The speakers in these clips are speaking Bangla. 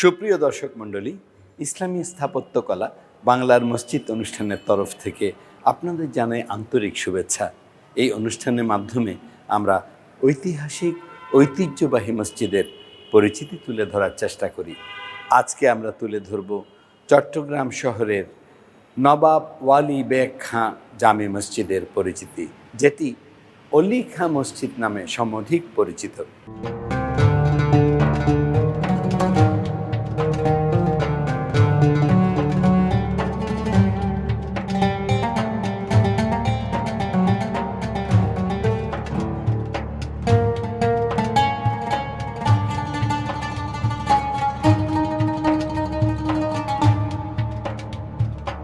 সুপ্রিয় দর্শক মণ্ডলী, ইসলামী স্থাপত্যকলা বাংলার মসজিদ অনুষ্ঠানের তরফ থেকে আপনাদের জানাই আন্তরিক শুভেচ্ছা। এই অনুষ্ঠানের মাধ্যমে আমরা ঐতিহাসিক, ঐতিহ্যবাহী মসজিদের পরিচিতি তুলে ধরার চেষ্টা করি। আজকে আমরা তুলে ধরব চট্টগ্রাম শহরের নবাব ওয়ালি বেগ খাঁ জামে মসজিদের পরিচিতি, যেটি অলি খাঁ মসজিদ নামে সমধিক পরিচিত।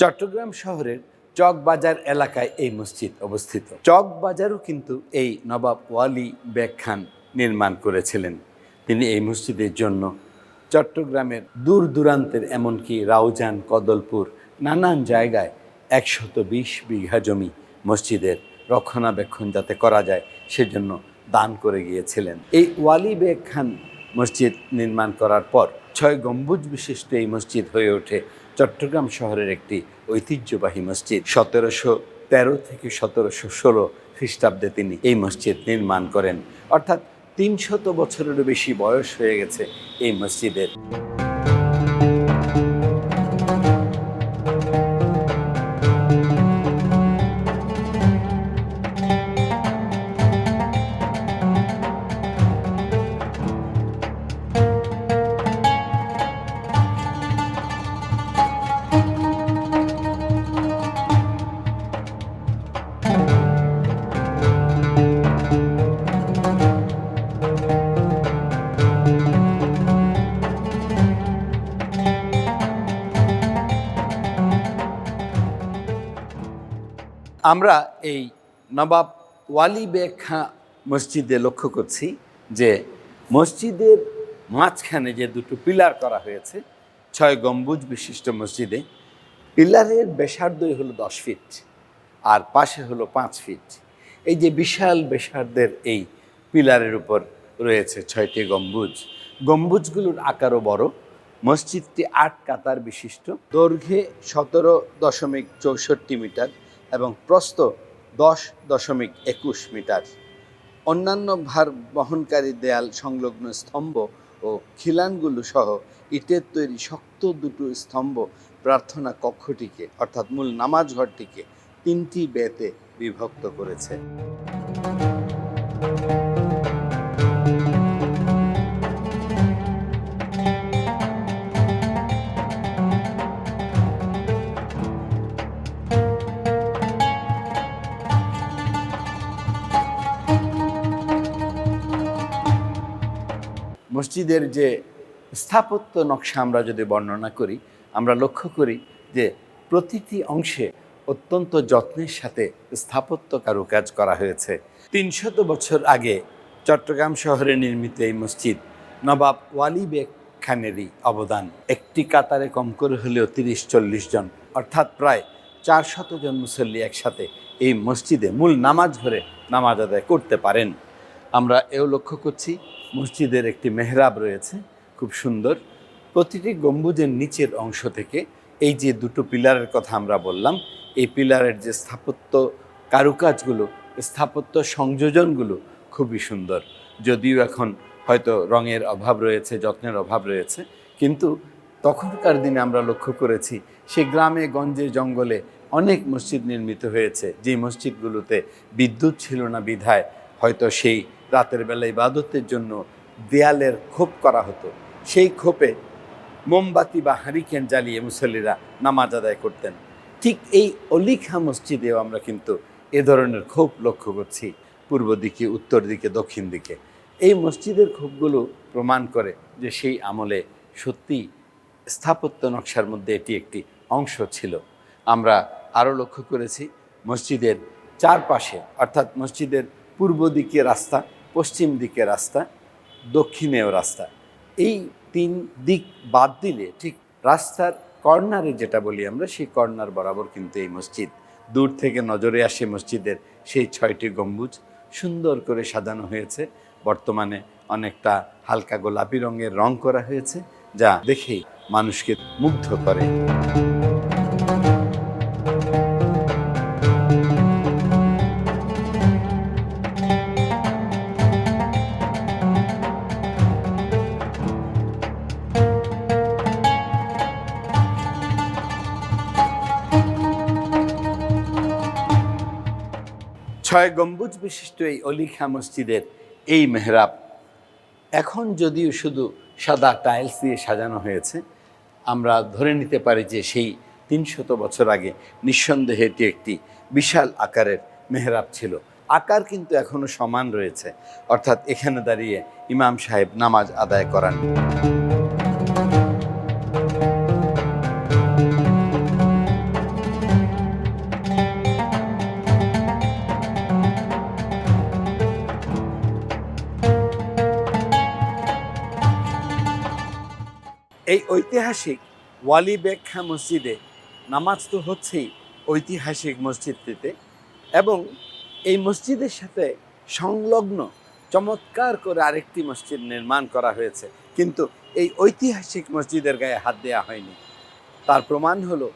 চট্টগ্রাম শহরের চকবাজার এলাকায় এই মসজিদ অবস্থিত। চকবাজারও কিন্তু এই নবাব ওয়ালি বেগ খান নির্মাণ করেছিলেন। তিনি এই মসজিদের জন্য চট্টগ্রামের দূর দূরান্তের এমনকি রাউজান, কদলপুর নানান জায়গায় একশত বিশ বিঘা জমি মসজিদের রক্ষণাবেক্ষণ যাতে করা যায়, সেজন্য দান করে গিয়েছিলেন। এই ওয়ালি বেগ খান মসজিদ নির্মাণ করার পর ছয় গম্বুজ বিশিষ্ট এই মসজিদ হয়ে ওঠে চট্টগ্রাম শহরের একটি ঐতিহ্যবাহী মসজিদ। সতেরোশো তেরো থেকে সতেরোশো ষোলো খ্রিস্টাব্দে তিনি এই মসজিদ নির্মাণ করেন। অর্থাৎ তিনশত বছরেরও বেশি বয়স হয়ে গেছে এই মসজিদের। আমরা এই নবাব ওয়ালি বেগ খাঁ মসজিদে লক্ষ্য করছি যে মসজিদের মাঝখানে যে দুটো পিলার করা হয়েছে, ছয় গম্বুজ বিশিষ্ট মসজিদে, পিলারের ব্যাসার্ধই হলো দশ ফিট আর পাশে হলো পাঁচ ফিট। এই যে বিশাল ব্যাসার্ধের এই পিলারের উপর রয়েছে ছয়টি গম্বুজ। গম্বুজগুলোর আকারও বড়, মসজিদটি আট কাতার বিশিষ্ট। দৈর্ঘ্যে সতেরো দশমিক চৌষট্টি মিটার এবং প্রস্থ দশ দশমিক একুশ মিটার। অন্যান্য ভার বহনকারী দেয়াল, সংলগ্ন স্তম্ভ ও খিলানগুলো সহ ইটের তৈরি শক্ত দুটো স্তম্ভ প্রার্থনা কক্ষটিকে, অর্থাৎ মূল নামাজ ঘরটিকে তিনটি বেতে বিভক্ত করেছে। মসজিদের যে স্থাপত্য নকশা আমরা যদি বর্ণনা করি, আমরা লক্ষ্য করি যে প্রতিটি অংশে অত্যন্ত যত্নের সাথে স্থাপত্য কারুকাজ করা হয়েছে। তিনশত বছর আগে চট্টগ্রাম শহরে নির্মিত এই মসজিদ নবাব ওয়ালি বেগ খানেরই অবদান। একটি কাতারে কম করে হলেও তিরিশ চল্লিশ জন, অর্থাৎ প্রায় চার শত জন মুসল্লি একসাথে এই মসজিদে মূল নামাজ ধরে নামাজ আদায় করতে পারেন। আমরা এও লক্ষ্য করছি মসজিদের একটি মেহরাব রয়েছে, খুব সুন্দর। প্রতিটি গম্বুজের নিচের অংশ থেকে এই যে দুটো পিলারের কথা আমরা বললাম, এই পিলারের যে স্থাপত্য কারুকাজগুলো, স্থাপত্য সংযোজনগুলো খুবই সুন্দর। যদিও এখন হয়তো রঙের অভাব রয়েছে, যত্নের অভাব রয়েছে, কিন্তু তখনকার দিনে আমরা লক্ষ্য করেছি, সে গ্রামে, গঞ্জে, জঙ্গলে অনেক মসজিদ নির্মিত হয়েছে। যে মসজিদগুলোতে বিদ্যুৎ ছিল না বিধায়, হয়তো সেই রাতের বেলা ইবাদতের জন্য দেয়ালের খোপ করা হতো। সেই খোপে মোমবাতি বা হারিকেন জ্বালিয়ে মুসল্লিরা নামাজ আদায় করতেন। ঠিক এই অলিখা মসজিদেও আমরা কিন্তু এ ধরনের খোপ লক্ষ্য করছি, পূর্ব দিকে, উত্তর দিকে, দক্ষিণ দিকে। এই মসজিদের খোপগুলো প্রমাণ করে যে সেই আমলে সত্যি স্থাপত্য নকশার মধ্যে এটি একটি অংশ ছিল। আমরা আরও লক্ষ্য করেছি, মসজিদের চারপাশে, অর্থাৎ মসজিদের পূর্ব দিকে রাস্তা পশ্চিম দিকে রাস্তা, দক্ষিণেও রাস্তা। এই তিন দিক বাদ দিলে ঠিক রাস্তার কর্নারে যেটা বলি আমরা, সেই কর্নার বরাবর কিন্তু এই মসজিদ। দূর থেকে নজরে আসে মসজিদের সেই ছয়টি গম্বুজ। সুন্দর করে সাজানো হয়েছে। বর্তমানে অনেকটা হালকা গোলাপি রঙের রং করা হয়েছে, যা দেখেই মানুষকে মুগ্ধ করে। ছয় গম্বুজ বিশিষ্ট এই অলিখা মসজিদের এই মেহরাব এখন যদিও শুধু সাদা টাইলস দিয়ে সাজানো হয়েছে, আমরা ধরে নিতে পারি যে সেই তিনশত বছর আগে নিঃসন্দেহে এটি একটি বিশাল আকারের মেহরাব ছিল। আকার কিন্তু এখনও সমান রয়েছে, অর্থাৎ এখানে দাঁড়িয়ে ইমাম সাহেব নামাজ আদায় করান। এই ঐতিহাসিক ওয়ালি বেখ্যা মসজিদে নামাজ তো হচ্ছেই ঐতিহাসিক মসজিদটিতে এবং এই মসজিদের সাথে সংলগ্ন চমৎকার করে আরেকটি মসজিদ নির্মাণ করা হয়েছে। কিন্তু এই ঐতিহাসিক মসজিদের গায়ে হাত দেওয়া হয়নি। তার প্রমাণ হলো,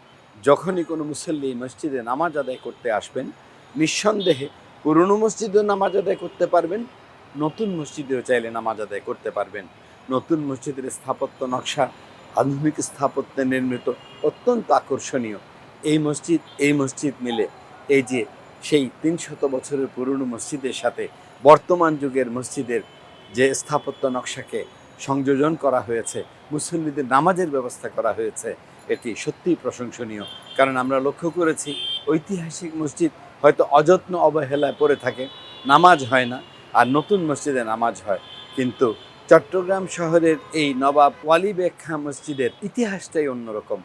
যখনই কোনো মুসল্লি মসজিদে নামাজ আদায় করতে আসবেন, নিঃসন্দেহে পুরনো মসজিদেও নামাজ আদায় করতে পারবেন, নতুন মসজিদেও চাইলে নামাজ আদায় করতে পারবেন। নতুন মসজিদের স্থাপত্য নকশা আধুনিক স্থাপত্যে নির্মিত অত্যন্ত আকর্ষণীয়। এই মসজিদ এই মসজিদ মিলে এই যে সেই তিনশত বছরের পুরনো মসজিদের সাথে বর্তমান যুগের মসজিদের যে স্থাপত্য নকশাকে সংযোজন করা হয়েছে, মুসল্লিদের নামাজের ব্যবস্থা করা হয়েছে, এটি সত্যিই প্রশংসনীয়। কারণ আমরা লক্ষ্য করেছি, ঐতিহাসিক মসজিদ হয়তো অযত্ন অবহেলায় পড়ে থাকে, নামাজ হয় না, আর নতুন মসজিদে নামাজ হয়। কিন্তু চট্টগ্রাম শহরের এই নবাব ওয়ালি বেখ্যা মসজিদের ইতিহাসটাই অন্যরকম।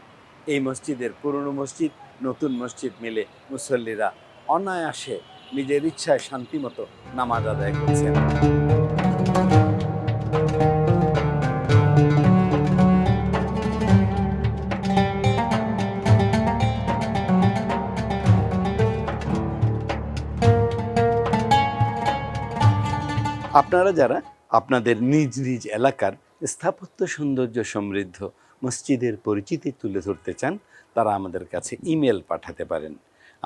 এই মসজিদের পুরনো মসজিদ, নতুন মসজিদ মিলে মুসল্লিরা অনায়াসে নিজের ইচ্ছায় শান্তিমতো নামাজ আদায় করছেন। আপনারা যারা আপনাদের নিজ নিজ এলাকার স্থাপত্য সৌন্দর্য সমৃদ্ধ মসজিদের পরিচিতি তুলে ধরতে চান, তারা আমাদের কাছে ইমেল পাঠাতে পারেন।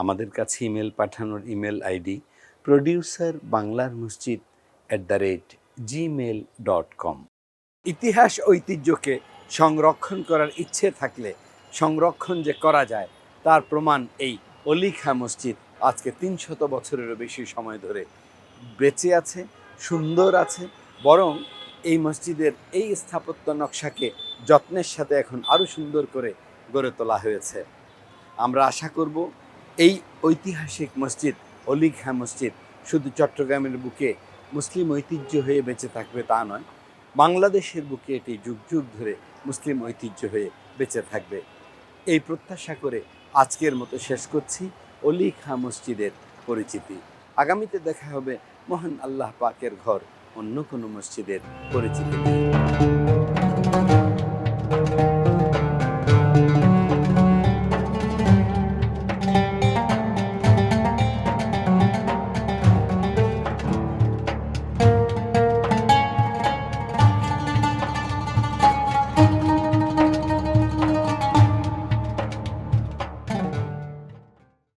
আমাদের কাছে ইমেল পাঠানোর ইমেল আইডি প্রডিউসার বাংলার মসজিদ at the rate Gmail dot com ইতিহাস ঐতিহ্যকে সংরক্ষণ করার ইচ্ছে থাকলে সংরক্ষণ যে করা যায়, তার প্রমাণ এই অলিখা মসজিদ আজকে তিনশত বছরেরও বেশি সময় ধরে বেঁচে আছে, সুন্দর আছে বরং এই মসজিদের এই স্থাপত্য নকশাকে যত্নের সাথে এখন আরও সুন্দর করে গড়ে তোলা হয়েছে। আমরা আশা করব এই ঐতিহাসিক মসজিদ অলিখা মসজিদ শুধু চট্টগ্রামের বুকে মুসলিম ঐতিহ্য হয়ে বেঁচে থাকবে তা নয়, বাংলাদেশের বুকে এটি যুগ যুগ ধরে মুসলিম ঐতিহ্য হয়ে বেঁচে থাকবে। এই প্রত্যাশা করে আজকের মতো শেষ করছি অলি খা মসজিদের পরিচিতি। আগামীতে দেখা হবে মহান আল্লাহ পাকের ঘর। অন্য কোনো মসজিদের পরিচিতি নিয়ে